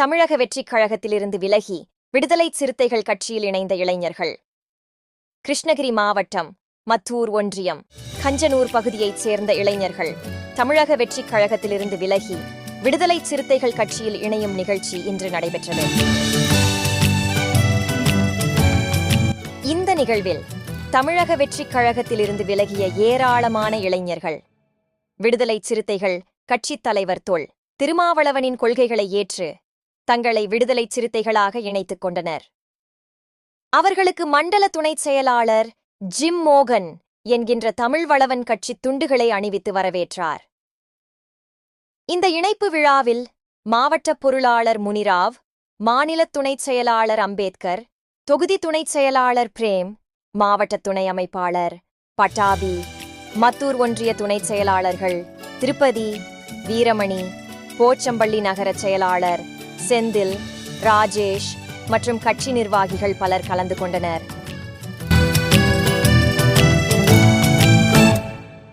தமிழக வெற்றிக் கழகத்திலிருந்து விலகி விடுதலை சிறுத்தைகள் கட்சியில் இணைந்த இளைஞர்கள். கிருஷ்ணகிரி மாவட்டம் மத்தூர் ஒன்றியம் கஞ்சனூர் பகுதியைச் சேர்ந்த இளைஞர்கள் தமிழக வெற்றிக் கழகத்திலிருந்து விலகி விடுதலை சிறுத்தைகள் கட்சியில் இணையும் நிகழ்ச்சி இன்று நடைபெற்றது. இந்த நிகழ்வில் தமிழக வெற்றிக் கழகத்திலிருந்து விலகிய ஏராளமான இளைஞர்கள் விடுதலை சிறுத்தைகள் கட்சித் தலைவர் தொல் திருமாவளவனின் கொள்கைகளை ஏற்று தங்களை விடுதலை சிறுத்தைகளாக இணைத்துக் கொண்டனர். அவர்களுக்கு மண்டல துணைச் செயலாளர் ஜிம் மோகன் என்கின்ற தமிழ் வளவன் கட்சி துண்டுகளை அணிவித்து வரவேற்றார். இந்த இணைப்பு விழாவில் மாவட்ட பொருளாளர் முனிராவ் மாநில துணைச் செயலாளர் அம்பேத்கர் தொகுதி துணைச் செயலாளர் பிரேம் மாவட்ட துணை அமைப்பாளர் பட்டாபி மத்தூர் ஒன்றிய துணைச் செயலாளர்கள் திருப்பதி வீரமணி போச்சம்பள்ளி நகர செயலாளர் செந்தில் ராஜேஷ் மற்றும் கட்சி நிர்வாகிகள் பலர் கலந்து கொண்டனர்.